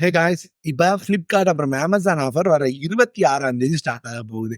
ஹே guys இப்போ Flipkart அப்புறம் Amazon offer வர இருபத்தி ஆறாம் தேதி ஸ்டார்ட் ஆக போகுது.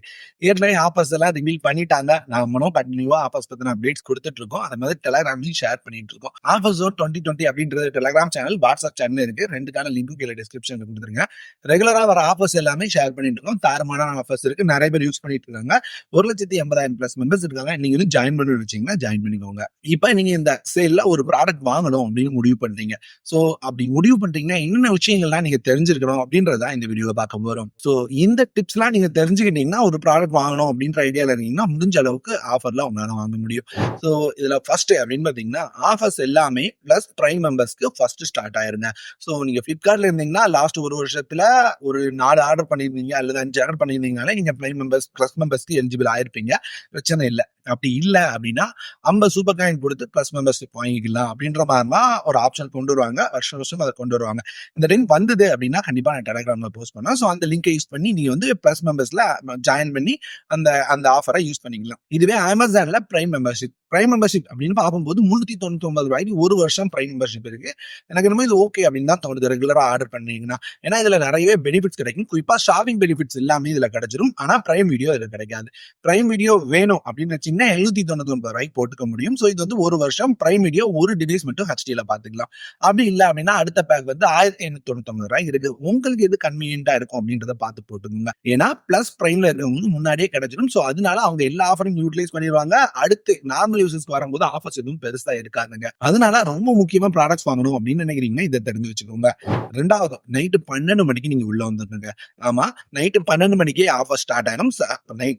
ஏற்கனவே ஆஃபர்ஸ் எல்லாம் ரிவீல் பண்ணிட்டாங்க. நம்மளும் கண்டினியூவா ஆஃபர்ஸ் பத்தின அப்டேட்ஸ் கொடுத்துட்டு இருக்கோம். அதை மாதிரி டெலகிராம்லையும் ஷேர் பண்ணிட்டு இருக்கோம். ஆஃபர்ஸ் டுவெண்ட்டி டுவெண்ட்டி அப்படின்றது டெலகிராம் சேனல் வாட்ஸ்அப் சேனல் இருக்கு. ரெண்டுக்கான லிங்க்கும் கீழே டிஸ்கிரிப்ஷன்ல கொடுத்துருங்க. ரெகுலரா வர ஆஃபர்ஸ் எல்லாமே ஷேர் பண்ணிட்டு இருக்கோம். தாரமான ஆஃபர்ஸ் இருக்கு. நிறைய பேர் யூஸ் பண்ணிட்டு இருக்காங்க. ஒரு லட்சத்தி எண்பதாயிரம் பிளஸ் மெம்பர்ஸ் இருக்காங்க. நீங்களும் ஜாயின் பண்ணி வச்சீங்கன்னா ஜாயின் பண்ணிக்கோங்க. இப்போ நீங்க இந்த சேல்ல ஒரு ப்ராடக்ட் வாங்கணும் அப்படின்னு முடிவு பண்றீங்க. ஸோ அப்படி முடிவு பண்றீங்கன்னா என்னென்ன விஷயங்கள் விஷயங்கள்லாம் நீங்க தெரிஞ்சிருக்கணும் அப்படின்றதா இந்த வீடியோவை பார்க்க போறோம். ஸோ இந்த டிப்ஸ்லாம் நீங்க தெரிஞ்சுக்கிட்டீங்கன்னா ஒரு ப்ராடக்ட் வாங்கணும் அப்படின்ற ஐடியால இருந்தீங்கன்னா முடிஞ்ச அளவுக்கு ஆஃபர்ல உங்களால வாங்க முடியும். ஸோ இதுல ஃபர்ஸ்ட் அப்படின்னு பார்த்தீங்கன்னா ஆஃபர்ஸ் எல்லாமே பிளஸ் ப்ரைம் மெம்பர்ஸ்க்கு ஃபர்ஸ்ட் ஸ்டார்ட் ஆயிருங்க. ஸோ நீங்க ஃபிளிப்கார்ட்ல இருந்தீங்கன்னா லாஸ்ட் ஒரு வருஷத்துல ஒரு நாலு ஆர்டர் பண்ணியிருந்தீங்க அல்லது அஞ்சு ஆர்டர் பண்ணியிருந்தீங்கனாலே நீங்க ப்ரைம் மெம்பர்ஸ் ப்ளஸ் மெம்பர்ஸ்க்கு எலிஜிபிள் ஆயிருப்பீங்க. பிரச்சனை இல்லை. அப்படி இல்லை அப்படின்னா ஐம்பது சூப்பர் காயின் கொடுத்து ப்ளஸ் மெம்பர்ஷிப் வாங்கிக்கலாம் அப்படின்ற மாதிரிலாம் ஒரு ஆப்ஷன் கொண்டு வருவாங்க. வருஷம் வருஷம் அதை கொண்டு வருவாங்க. இந்த டைம் வந்தது அப்படின்னா கண்டிப்பா நான் டெலிகிராம்ல போஸ்ட் பண்ணேன் ஸோ அந்த லிங்கை யூஸ் பண்ணி நீங்க வந்து ப்ளஸ் மெம்பர்ஸ்ல ஜாயின் பண்ணி அந்த அந்த ஆஃபரை யூஸ் பண்ணிக்கலாம். இதுவே அமேசான்ல பிரைம் மெம்பர்ஷிப் பிரைம் மெம்பர்ஷிப் அப்படின்னு பார்க்கும்போது முன்னூத்தி தொண்ணூத்தி ஒன்பது ரூபாய்க்கு ஒரு வருஷம் பிரைம் மெம்பர்ஷிப் இருக்கு. எனக்கு என்னமோ இது ஓகே அப்படின்னு தான் தோணுது. ரெகுலரா ஆர்டர் பண்ணீங்கன்னா. ஏன்னா இதுல நிறையவே பெனிஃபிட்ஸ் கிடைக்கும். குறிப்பா ஷாப்பிங் பெனிஃபிட்ஸ் எல்லாமே இதுல கிடைச்சிரும். ஆனா பிரைம் வீடியோ இதுல கிடைக்காது. பிரைம் வீடியோ வேணும் அப்படின்னு வச்சிங்கன்னா எழுநூத்தி தொண்ணூத்தி ஒன்பது ரூபாய்க்கு போட்டுக்க முடியும். ஸோ இது வந்து ஒரு வருஷம் பிரைம் வீடியோ ஒரு டிவைஸ் மட்டும் ஹெச்டியில பார்த்துக்கலாம். அப்படி இல்லை அப்படின்னா அடுத்த பேக் வந்து ஆயிரத்தி ஐநூத்தி தொண்ணூத்தி ரூபாய் இருக்கு உங்களுக்கு எது கன்வீனியன்டா இருக்கும் அப்படின்றத பார்த்து போட்டுக்கோங்க. ஏன்னா பிளஸ் பிரைம்ல இருக்கிறவங்க முன்னாடியே கிடைச்சிடும். ஸோ அதனால அவங்க எல்லா ஆஃபரையும் யூட்டிலைஸ் பண்ணிடுவாங்க. அடுத்து நார்மல் யூசஸ்க்கு வரும்போது ஆஃபர்ஸ் எதுவும் பெருசா இருக்காதுங்க. அதனால ரொம்ப முக்கியமா ப்ராடக்ட்ஸ் வாங்கணும் அப்படின்னு நினைக்கிறீங்கன்னா இதை தெரிஞ்சு வச்சுக்கோங்க. ரெண்டாவது நைட்டு பன்னெண்டு மணிக்கு நீங்க உள்ள வந்துருங்க. ஆமா நைட்டு பன்னெண்டு மணிக்கே ஆஃபர் ஸ்டார்ட் ஆயிரும்.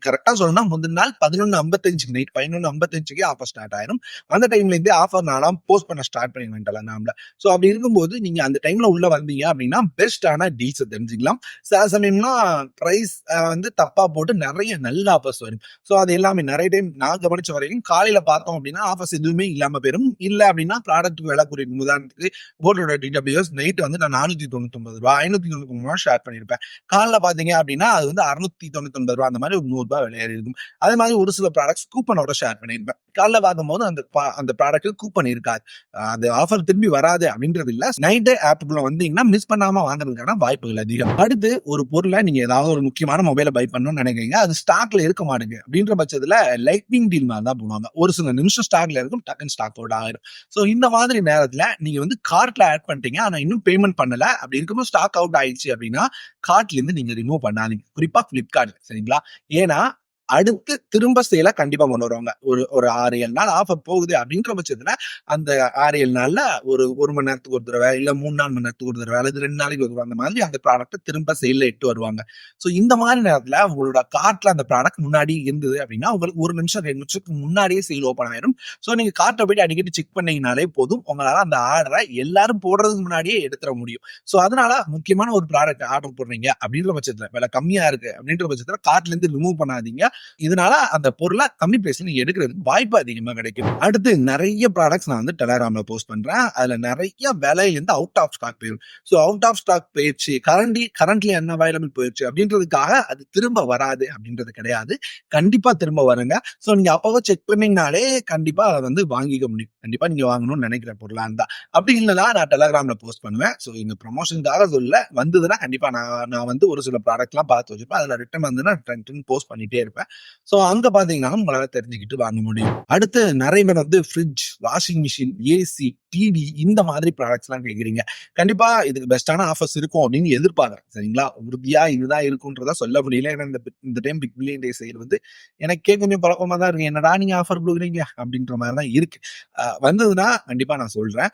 கரெக்டா சொல்லணும்னா முந்தின நாள் பதினொன்று ஐம்பத்தஞ்சு நைட் பதினொன்று ஐம்பத்தஞ்சுக்கே ஆஃபர் ஸ்டார்ட் ஆயிரும். அந்த டைம்ல இருந்தே ஆஃபர் நாளாம் போஸ்ட் பண்ண ஸ்டார்ட் பண்ணிடுவேன்ட்டலா நாமல ஸோ அப்படி இருக்கும்போது நீங்க அந்த டைம்ல உள்ள வந்தீங்க அப்படின்னா பெஸ்டான டீல்ஸ் தெரிஞ்சுக்கலாம். சில சமயம்னா ப்ரைஸ் வந்து தப்பா போட்டு நிறைய நல்ல ஆஃபர்ஸ் வரும். ஸோ அது எல்லாமே நிறைய டைம் நான் கவனிச்ச வரைக்கும் காலையில பார்த்தோம் அப்படின்னா ஆஃபர்ஸ் எதுவுமே இல்லாம போயிடும் இல்லை அப்படின்னா ப்ராடக்ட் விலை குறையும் உதாரணத்துக்கு போர்டோட டிடபிள்யூஎஸ் நைட்டு வந்து நான் நானூத்தி தொண்ணூத்தி ரூபாய் ரூபா ஐநூத்தி தொண்ணூத்தி ரூபா ஷேர் பண்ணியிருப்பேன். காலைல பாத்தீங்க அப்படின்னா அது வந்து அறுநூத்தி தொண்ணூத்தி ஒன்பது ரூபா அந்த மாதிரி ஒரு நூறு ரூபாய் விலையேறி இருக்கும் அதே மாதிரி ஒரு சில ப்ராடக்ட்ஸ் கூப்பனோட ஷேர் பண்ணியிருப்பேன். காலில் வாங்கும் போது அந்த அந்த ப்ராடக்ட் கூப்பன் இருக்காது. அந்த ஆஃபர் திரும்பி வராது அப்படின்றது இல்ல நைட் ஆப்புக்குள்ள வந்தீங்கன்னா மிஸ் பண்ணாம வாங்குறதுக்கான வாய்ப்புகள் அதிகம். அடுத்து ஒரு பொருளை நீங்க ஏதாவது ஒரு முக்கியமான மொபைலை பை பண்ணணும்னு நினைக்கிறீங்க. அது ஸ்டாக்ல இருக்க மாட்டேங்க. அப்படின்ற பட்சத்துல லைட்னிங் டீல் மாதிரி தான் போடுவாங்க. ஒரு சில நிமிஷம் ஸ்டாக்ல இருக்கும் டக்குன்னு ஸ்டாக் அவுட் ஆகிடும் ஸோ இந்த மாதிரி நேரத்துல நீங்க வந்து கார்ட்ல ஆட் பண்ணிட்டீங்க. ஆனா இன்னும் பேமெண்ட் பண்ணல. அப்படி இருக்கும்போது ஸ்டாக் அவுட் ஆயிடுச்சு அப்படின்னா கார்ட்ல இருந்து நீங்க ரிமூவ் பண்ணாதீங்க. குறிப்பா பிளிப்கார்ட் சரிங்களா? ஏன்னா அடுத்து திரும்ப சேலை கண்டிப்பா கொண்டு வருவாங்க. ஒரு ஒரு ஆறு ஏழு நாள் ஆஃபர் போகுது அப்படின்ற பட்சத்துல அந்த ஆறு ஏழு நாள்ல ஒரு ஒரு மணி நேரத்துக்கு ஒரு தடவை இல்ல மூணு நாலு மணி நேரத்துக்கு ஒரு தடவை அல்லது ரெண்டு நாளைக்கு ஒரு அந்த மாதிரி அந்த ப்ராடக்ட்டை திரும்ப சேல்ல இட்டு வருவாங்க. ஸோ இந்த மாதிரி நேரத்துல உங்களோட கார்ட்ல அந்த ப்ராடக்ட் முன்னாடி இருந்தது அப்படின்னா உங்களுக்கு ஒரு நிமிஷம் ரெண்டு நிமிஷத்துக்கு முன்னாடியே சேல் ஓப்பன் ஆயிரும். ஸோ நீங்க கார்ட்டை போயிட்டு அடிக்கடி செக் பண்ணீங்கனாலே போதும். உங்களால அந்த ஆர்டரை எல்லாரும் போடுறதுக்கு முன்னாடியே எடுத்துட முடியும். ஸோ அதனால முக்கியமான ஒரு ப்ராடக்ட் ஆர்டர் போடுறீங்க அப்படின்ற பட்சத்துல விலை கம்மியா இருக்கு அப்படின்ற பட்சத்துல கார்ட்ல இருந்து ரிமூவ் பண்ணாதீங்க. இதனால அந்த பொருளை கம்மி பிரைஸ்ல நீங்க எடுக்கிறதுக்கு வாய்ப்பு அதிகமா கிடைக்கும். அடுத்து நிறைய ப்ராடக்ட்ஸ் நான் வந்து டெலாகிராம்ல போஸ்ட் பண்றேன். அதுல நிறைய விலையிலிருந்து அவுட் ஆஃப் ஸ்டாக் போயிடும் ஸோ அவுட் ஆஃப் ஸ்டாக் போயிடுச்சு கரண்ட்லி கரண்ட்லி என்ன அவைலபிள் போயிடுச்சு அப்படின்றதுக்காக அது திரும்ப வராது அப்படின்றது கிடையாது. கண்டிப்பா திரும்ப வருங்க. ஸோ நீங்க அப்பவோ செக் பண்ணீங்கனாலே கண்டிப்பா அதை வந்து வாங்கிக்க முடியும். கண்டிப்பா நீங்க வாங்கணும்னு நினைக்கிற பொருளா இருந்தா. அப்படி இல்லைனா நான் டெலாகிராம்ல போஸ்ட் பண்ணுவேன். ஸோ இந்த ப்ரொமோஷனுக்காக சொல்ல வந்ததுன்னா கண்டிப்பா நான் நான் வந்து ஒரு சில ப்ராடக்ட்லாம் பார்த்து வச்சிருப்பேன். அதில் ரிட்டன் வந்துன்னா போஸ்ட் பண்ணிட்டே இருப்பேன். ஸோ அங்க பாத்தீங்கன்னா உங்களால் தெரிஞ்சுக்கிட்டு வாங்க முடியும். அடுத்து நிறைய பேர் வந்து fridge washing machine AC TV இந்த மாதிரி ப்ராடக்ட்ஸ்லாம் கேட்குறீங்க கண்டிப்பா இதுக்கு பெஸ்டான ஆஃபர்ஸ் இருக்கும் அப்படின்னு எதிர்பார்க்குறேன். சரிங்களா? உறுதியா இதுதான் இருக்குன்றதா சொல்ல முடியல. ஏன்னா இந்த இந்த time big billion day sale வந்து எனக்கே கொஞ்சம் பழக்கமா தான் இருக்கு. என்னடா நீங்க ஆஃபர் கொடுக்குறீங்க? அப்படின்ற மாதிரி தான் இருக்கு. வந்ததுன்னா கண்டிப்பா நான் சொல்றேன்.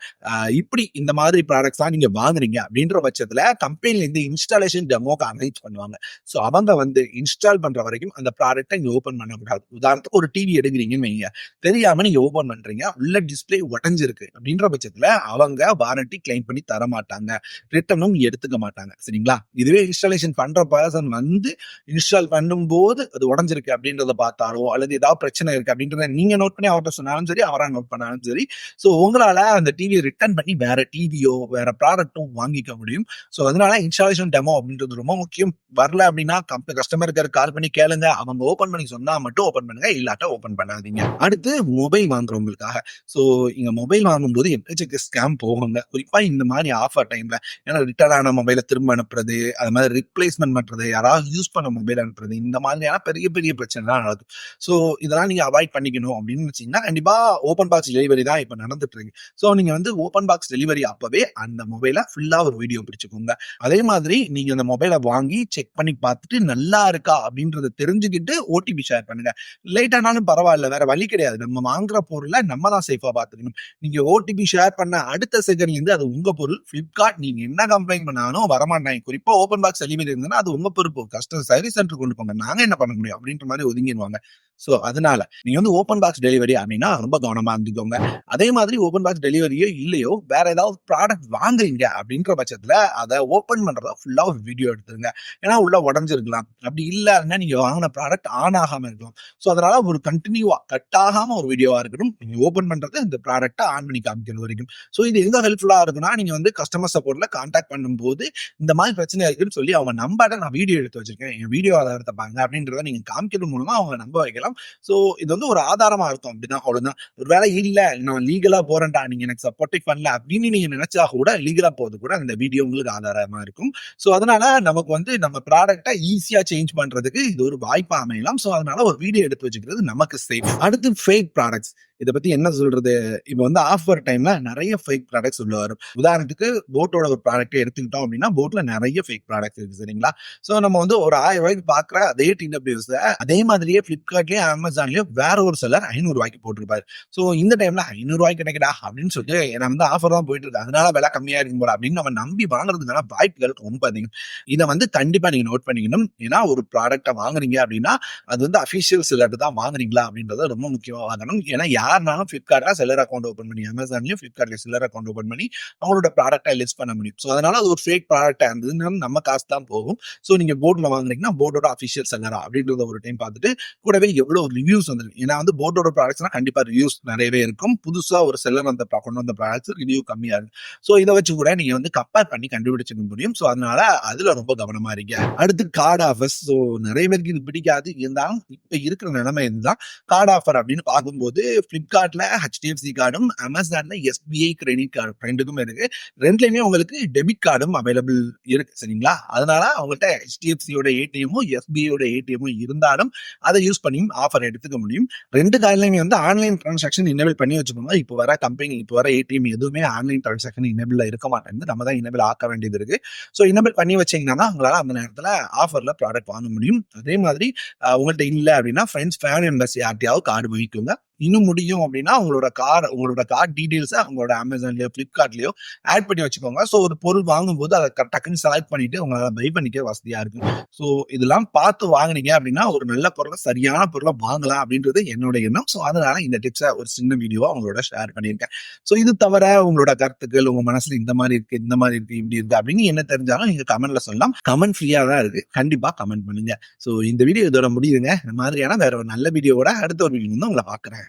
இப்படி இந்த மாதிரி ப்ராடக்ட்ஸ் தான் நீங்க வாங்குறீங்க அப்படின்ற பட்சத்துல கம்பெனில இருந்து இன்ஸ்டாலேஷன் டெமோக்கு அரேஞ்ச் பண்ணுவாங்க. ஸோ அவங்க வந்து இன்ஸ்டால் பண்ற வரைக்கும் அந்த ப்ராடக்ட்டை நீங்க ஓப்பன் பண்ணக்கூடாது. உதாரணத்துக்கு ஒரு டிவி எடுக்கிறீங்கன்னு வைங்க. தெரியாம நீங்க ஓப்பன் பண்றீங்க. உள்ள டிஸ்பிளே உடஞ்சிருக்கு அப்படின்ற பட்சத்துல அவங்க வாரண்டி கிளைம் பண்ணி தர மாட்டாங்க ரிட்டர்னும் எடுத்துக்க மாட்டாங்க. சரிங்களா? இதுவே இன்ஸ்டாலேஷன் பண்ற பர்சன் வந்து இன்ஸ்டால் பண்ணும்போது அது உடஞ்சிருக்கு அப்படின்றத பார்த்தாலோ அல்லது ஏதாவது பிரச்சனை இருக்கு அப்படின்றத நீங்க நோட் பண்ணி அவர்கிட்ட சொன்னாலும் சரி அவரா நோட் பண்ணாலும் சரி. ஸோ உங்களால அந்த டிவியை ரிட்டர்ன் பண்ணி வேற டிவியோ வேற ப்ராடக்ட்டும் வாங்கிக்க முடியும். ஸோ அதனால இன்ஸ்டாலேஷன் டெமோ அப்படின்றது ரொம்ப முக்கியம். வரல அப்படின்னா கஸ்டமர் கேர் கால் பண்ணி கேளுங்க. அவங்க ஓப்பன் பண்ணி சொன்னா மட்டும் ஓப்பன் பண்ணுங்க. இல்லாட்ட ஓப்பன் பண்ணாதீங்க. அடுத்து மொபைல் வாங்குறவங்களுக்காக. ஸோ இங்க மொபைல் வாங்கும்போது எக்கச்சக்க ஸ்கேம் போகுங்க. குறிப்பா இந்த மாதிரி ஆஃபர் டைம்ல ஏன்னா ரிட்டர்ன் ஆன மொபைலை திரும்ப அனுப்புறது அது மாதிரி ரிப்ளேஸ்மெண்ட் பண்றது யாராவது யூஸ் பண்ண மொபைல் அனுப்புறது இந்த மாதிரியான பெரிய பெரிய பிரச்சனைலாம் நடக்கும். ஸோ இதெல்லாம் நீங்க அவாய்ட் பண்ணிக்கணும் அப்படின்னு நினைச்சீங்கன்னா கண்டிப்பா ஓப்பன் பாக்ஸ் டெலிவரி தான் இப்போ நடந்துட்டு இருக்கு. ஸோ நீங்க வந்து ஓப்பன் பாக்ஸ் டெலிவரி அப்பவே அந்த மொபைலை ஃபுல்லா ஒரு வீடியோ பிடிச்சுக்கோங்க. அதே மாதிரி நீங்க அந்த மொபைலை வாங்கி செக் பண்ணி பார்த்துட்டு நல்லா இருக்கா அப்படின்றத தெரிஞ்சுக்கிட்டு ஓடிபி ஷேர் பண்ணுங்க. லேட் ஆனாலும் பரவாயில்ல வேற வழி கிடையாது. நம்ம வாங்குற பொருளை நம்ம தான் சேஃபா பார்த்துக்கணும். நீங்க ஓடிபி ஷேர் பண்ண அடுத்த செகண்ட்ல இருந்து அது உங்க பொருள். பிளிப்கார்ட் நீங்க என்ன கம்ப்ளைண்ட் பண்ணாலும் வரமாட்டாங்க. குறிப்பா ஓப்பன் பாக்ஸ் டெலிவரி இருந்ததுன்னா அது உங்க பொறுப்பு. கஸ்டமர் சர்வீஸ் சென்டர் கொண்டு போங்க. நாங்க என்ன பண்ண முடியும்? அப்படின்ற மாதிரி ஒதுங்கிடுவாங்க ஸோ அதனால நீங்க வந்து ஓப்பன் பாக்ஸ் டெலிவரி அப்படின்னா ரொம்ப கவனமா இருந்துக்கோங்க. அதே மாதிரி ஓப்பன் பாக்ஸ் டெலிவரியோ இல்லையோ வேற ஏதாவது ப்ராடக்ட் வாங்குறீங்க அப்படின்ற பட்சத்துல அதை ஓப்பன் பண்றதா ஃபுல்லா ஒரு வீடியோ எடுத்துருங்க. ஏன்னா உள்ள உடஞ்சிருக்கலாம். அப்படி இல்லைன்னா நீங்க வாங்கின ப்ராடக்ட் ஆன் ஆகாம இருக்கலாம். ஸோ அதனால ஒரு கண்டினியூவா கட் ஆகாம ஒரு வீடியோவா இருக்கணும் நீங்க ஓப்பன் பண்றது இந்த ப்ராடக்ட்டை ஆன் பண்ணி காமிக்கிறது வரைக்கும். ஸோ இது எங்க ஹெல்ப்ஃபுல்லா இருக்குன்னா நீங்க வந்து கஸ்டமர் சப்போர்ட்ல கான்டாக்ட் பண்ணும்போது இந்த மாதிரி பிரச்சனை இருக்குன்னு சொல்லி அவங்க நம்பரை நான் வீடியோ எடுத்து வச்சிருக்கேன். என் வீடியோ ஆதாரத்தை பாருங்க அப்படின்றத நீங்க காமிக்கிறது மூலமா அவங்க நம்ப வைக்கலாம். ஸோ இது வந்து ஒரு ஆதாரமா இருக்கும் அப்படிதான் அவ்வளவுதான். ஒரு வேலை இல்லை நான் லீகலா போறேன்டா நீங்க எனக்கு சப்போர்ட்டிவ் பண்ணல அப்படின்னு நீங்க நினைச்சா கூட லீகலா போறது கூட அந்த வீடியோ உங்களுக்கு ஆதாரமா இருக்கும். ஸோ அதனால நமக்கு வந்து நம்ம ப்ராடக்டை ஈஸியா சேஞ்ச் பண்றதுக்கு இது ஒரு வாய்ப்பா அமையலாம். ஸோ அதனால ஒரு வீடியோ எடுத்து வச்சுக்கிறது நமக்கு சேஃப் அடுத்து ஃபேக் ப்ராடக்ட்ஸ் இதை பத்தி என்ன சொல்றது? இப்போ வந்து ஆஃபர் டைம்ல நிறைய ஃபேக் ப்ராடக்ட்ஸ் உள்ள வரும். உதாரணத்துக்கு போட்டோட ஒரு ப்ராடக்ட்டை எடுத்துக்கிட்டோம் அப்படின்னா போட்ல நிறைய ஃபேக் ப்ராடக்ட்ஸ் இருக்கு சரிங்களா? ஸோ நம்ம வந்து ஒரு ஆயிரம் ரூபாய்க்கு பாக்குற அதே டிடபிள்யூஸ் அதே மாதிரியே பிளிப்கார்ட்லயே அமேசான்லயோ வேற ஒரு சிலர் ஐநூறு ரூபாய்க்கு போட்டிருப்பாரு. ஸோ இந்த டைம்ல ஐநூறு ரூபாய்க்கு கிடைக்கடா அப்படின்னு சொல்லிட்டு நம்ம வந்து ஆஃபர் தான் போயிட்டு இருக்கு. அதனால விலை கம்மியா இருக்கும் போல அப்படின்னு நம்ம நம்பி வாங்குறதுக்கான வாய்ப்புகள் ரொம்ப அதிகம். இதை வந்து கண்டிப்பா நீங்க நோட் பண்ணிக்கணும். ஏன்னா ஒரு ப்ராடக்ட்டை வாங்குறீங்க அப்படின்னா அது வந்து அஃபிஷியல் செல்லர் தான் வாங்குறீங்களா அப்படின்றத ரொம்ப முக்கியமா வாங்கணும். ஏன்னா யாருனாலும் ஃப்ளிப்கார்ட்டாக செல்லர் அக்கௌண்ட் ஓப்பன் பண்ணி அமேசான்லையும் ஃப்ளிப்கார்ட்ல செல்லர் அக்கௌண்ட் ஓப்பன் பண்ணி அவங்களோட ப்ராடக்டை லிஸ்ட் பண்ண முடியும். ஸோ அதனால அது ஒரு ஃபேக் ப்ராடக்டாக இருந்ததுனால நம்ம காசு தான் போகும். ஸோ நீங்கள் போர்டில் வாங்குறீங்கன்னா போர்டோட அஃபிஷியல் செல்லரா அப்படின்றத ஒரு டைம் பார்த்துட்டு கூடவே எவ்வளோ ரிவ்யூஸ் வந்துருக்கு. ஏன்னா வந்து போர்டோட ப்ராடக்ட்ஸ்னா கண்டிப்பாக ரிவ்யூஸ் நிறையவே இருக்கும். புதுசாக ஒரு செல்லர் அந்த கொண்டு வந்த ப்ராடக்ட்ஸ் ரிவ்யூ கம்மியாக இருக்கும் ஸோ இதை வச்சு கூட நீங்கள் வந்து கம்பேர் பண்ணி கண்டுபிடிச்சிக்க முடியும். ஸோ அதனால அதில் ரொம்ப கவனமாக இருக்கீங்க அடுத்து கார்டு ஆஃபர்ஸ் ஸோ நிறைய பேருக்கு இது பிடிக்காது. இருந்தாலும் இப்போ இருக்கிற நிலைமை இதுதான். கார்டு ஆஃபர் அப்படின்னு பார்க்கும்போது ஃப்ளிப்கார்ட்டில் ஹெச்டிஎஃப்சி கார்டும் அமேசான்ல எஸ்பிஐ கிரெடிட் கார்டு ரெண்டுக்கும் இருக்கு. ரெண்டுலயுமே உங்களுக்கு டெபிட் கார்டும் அவைலபிள் இருக்கு சரிங்களா? அதனால அவங்கள்ட்ட ஹெச்டிஎஃப்சியோட ஏடிஎம்மும் எஸ்பிஐயோட ஏடிஎம்மும் இருந்தாலும் அதை யூஸ் பண்ணியும் ஆஃபர் எடுத்துக்க முடியும். ரெண்டு கார்டுலையுமே வந்து ஆன்லைன் டிரான்சாக்ஷன் இனேபிள் பண்ணி வச்சுக்கோங்க. இப்போ வர கம்பெனி இப்போ வர ஏடிஎம் எதுவுமே ஆன்லைன் டிரான்சாக்ஷன் இனேபிள் இருக்க மாட்டேங்குது. நம்ம தான் இனேபிள் ஆக்க வேண்டியது இருக்கு. ஸோ இனேபிள் பண்ணி வச்சீங்கன்னா தான் உங்களால் அந்த நேரத்தில் ஆஃபர்ல ப்ராடக்ட் வாங்க முடியும். அதே மாதிரி உங்கள்கிட்ட உங்கள்ட்ட இல்லை அப்படின்னா ஃப்ரெண்ட்ஸ் ஃபேமிலி மெம்பர்ஸ் யார்ட்டையாவது கார்டு வாங்கிக்கோங்க. இன்னும் முடியும் அப்படின்னா உங்களோட கார் உங்களோட கார்டு டீடைல்ஸை உங்களோட அமேசான்லயோ ஃப்ளிப்கார்ட்லயோ ஆட் பண்ணி வச்சுக்கோங்க. ஸோ ஒரு பொருள் வாங்கும்போது அதை டக்குன்னு செலக்ட் பண்ணிட்டு உங்களை பை பண்ணிக்க வசதியா இருக்கும். ஸோ இதெல்லாம் பார்த்து வாங்குனீங்க அப்படின்னா ஒரு நல்ல பொருளை சரியான பொருளை வாங்கலாம் அப்படின்றது என்னோட எண்ணம். ஸோ அதனால இந்த டிப்ஸை ஒரு சின்ன வீடியோவா உங்களோட ஷேர் பண்ணியிருக்கேன். ஸோ இது தவிர உங்களோட கருத்துக்கள் உங்க மனசுல இந்த மாதிரி இருக்கு இந்த மாதிரி இருக்கு இப்படி இருக்கு அப்படின்னு என்ன தெரிஞ்சாலும் நீங்க கமெண்ட்ல சொல்லலாம். கமெண்ட் ஃப்ரீயா தான் இருக்கு. கண்டிப்பா கமெண்ட் பண்ணுங்க. ஸோ இந்த வீடியோ இதோட முடியுதுங்க இந்த மாதிரியான வேற ஒரு நல்ல வீடியோவோட அடுத்த ஒரு வீடியோ வந்து உங்களை பாக்குறேன்